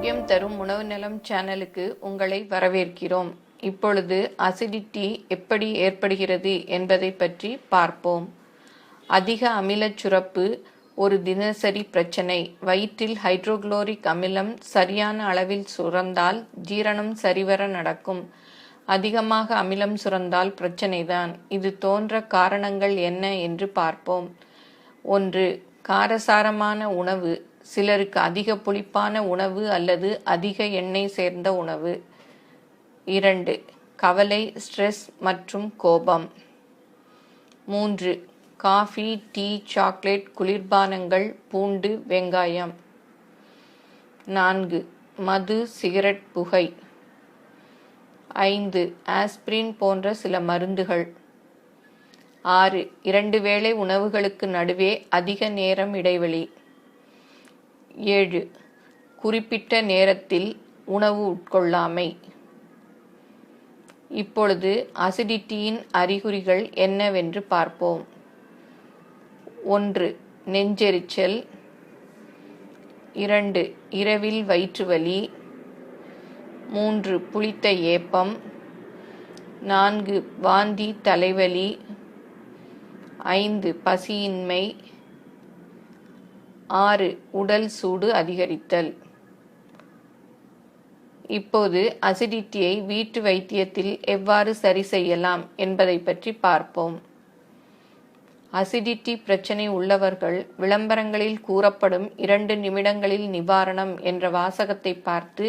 ஆரோக்கியம் தரும் உணவு நலம் சேனலுக்கு உங்களை வரவேற்கிறோம். இப்பொழுது அசிடிட்டி எப்படி ஏற்படுகிறது என்பதை பற்றி பார்ப்போம். அதிக அமிலச் சுரப்பு ஒரு தினசரி பிரச்சனை. வயிற்றில் ஹைட்ரோகுளோரிக் அமிலம் சரியான அளவில் சுரந்தால் ஜீரணம் சரிவர நடக்கும். அதிகமாக அமிலம் சுரந்தால் பிரச்சனைதான். இது தோன்ற காரணங்கள் என்ன என்று பார்ப்போம். ஒன்று காரசாரமான உணவு. சிலருக்கு அதிக புளிப்பான உணவு அல்லது அதிக எண்ணெய் சேர்ந்த உணவு. இரண்டு கவலை ஸ்ட்ரெஸ் மற்றும் கோபம். மூன்று காஃபி டீ சாக்லேட் குளிர்பானங்கள் பூண்டு வெங்காயம். நான்கு மது சிகரெட் புகை. ஐந்து ஆஸ்பிரின் போன்ற சில மருந்துகள். ஆறு இரண்டு வேளை உணவுகளுக்கு நடுவே அதிக நேரம் இடைவெளி. ஏழு. குறிப்பிட்ட நேரத்தில் உணவு உட்கொள்ளாமை. இப்பொழுது அசிடிட்டியின் அறிகுறிகள் என்னவென்று பார்ப்போம். ஒன்று நெஞ்செரிச்சல். இரண்டு இரவில் வயிற்றுவலி. மூன்று புளித்த ஏப்பம். நான்கு வாந்தி தலைவலி. ஐந்து பசியின்மை. ஆறு உடல் சூடு அதிகரித்தல். இப்போது அசிடிட்டியை வீட்டு வைத்தியத்தில் எவ்வாறு சரி செய்யலாம் என்பதை பற்றி பார்ப்போம். அசிடிட்டி பிரச்சனை உள்ளவர்கள் விளம்பரங்களில் கூறப்படும் இரண்டு நிமிடங்களில் நிவாரணம் என்ற வாசகத்தை பார்த்து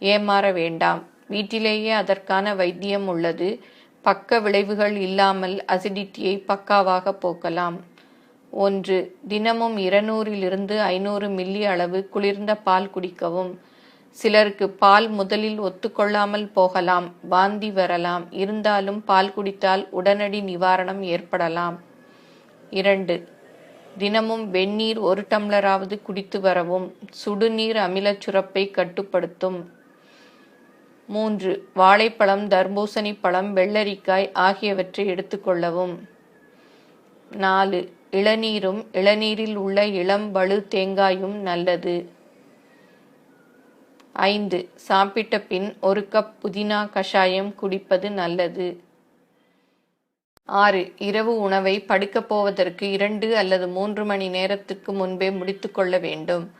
ஏமாற வேண்டாம். வீட்டிலேயே அதற்கான வைத்தியம் உள்ளது. பக்க விளைவுகள் இல்லாமல் அசிடிட்டியை பக்காவாக போக்கலாம். ஒன்று தினமும் இருநூறிலிருந்து ஐநூறு மில்லி அளவு குளிர்ந்த பால் குடிக்கவும். சிலருக்கு பால் முதலில் ஒத்துக்கொள்ளாமல் போகலாம் வாந்தி வரலாம் இருந்தாலும் பால் குடித்தால் உடனடி நிவாரணம் ஏற்படலாம். இரண்டு தினமும் வெந்நீர் ஒரு டம்ளராவது குடித்து வரவும் சுடுநீர் அமிலச் சுரப்பை கட்டுப்படுத்தும். மூன்று வாழைப்பழம் தர்பூசணி பழம் வெள்ளரிக்காய் ஆகியவற்றை எடுத்துக்கொள்ளவும். நாலு இளநீரும் இளநீரில் உள்ள இளம் வலு தேங்காயும் நல்லது. ஐந்து. சாப்பிட்ட பின் ஒரு கப் புதினா கஷாயம் குடிப்பது நல்லது. ஆறு. இரவு உணவை படுக்கப் போவதற்கு இரண்டு அல்லது மூன்று மணி நேரத்துக்கு முன்பே முடித்துக்கொள்ள வேண்டும்.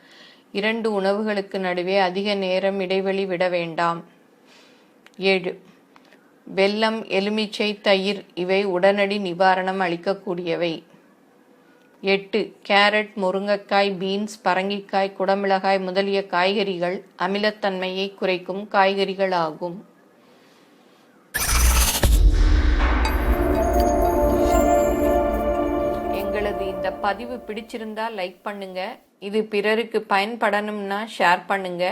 இரண்டு உணவுகளுக்கு நடுவே அதிக நேரம் இடைவெளி விட வேண்டாம். ஏழு. வெல்லம் எலுமிச்சை தயிர் இவை உடனடி நிவாரணம் அளிக்கக்கூடியவை. எட்டு கேரட் முருங்கைக்காய் பீன்ஸ் பரங்கிக்காய் குடமிளகாய் முதலிய காய்கறிகள் அமிலத்தன்மையை குறைக்கும் காய்கறிகள் ஆகும் எங்களது இந்த பதிவு பிடிச்சிருந்தா லைக் பண்ணுங்க. இது பிறருக்கு பயன்படணும்னா ஷேர் பண்ணுங்க.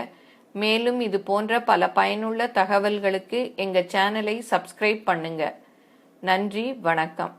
மேலும் இது போன்ற பல பயனுள்ள தகவல்களுக்கு எங்கள் சேனலை சப்ஸ்கிரைப் பண்ணுங்க. நன்றி வணக்கம்.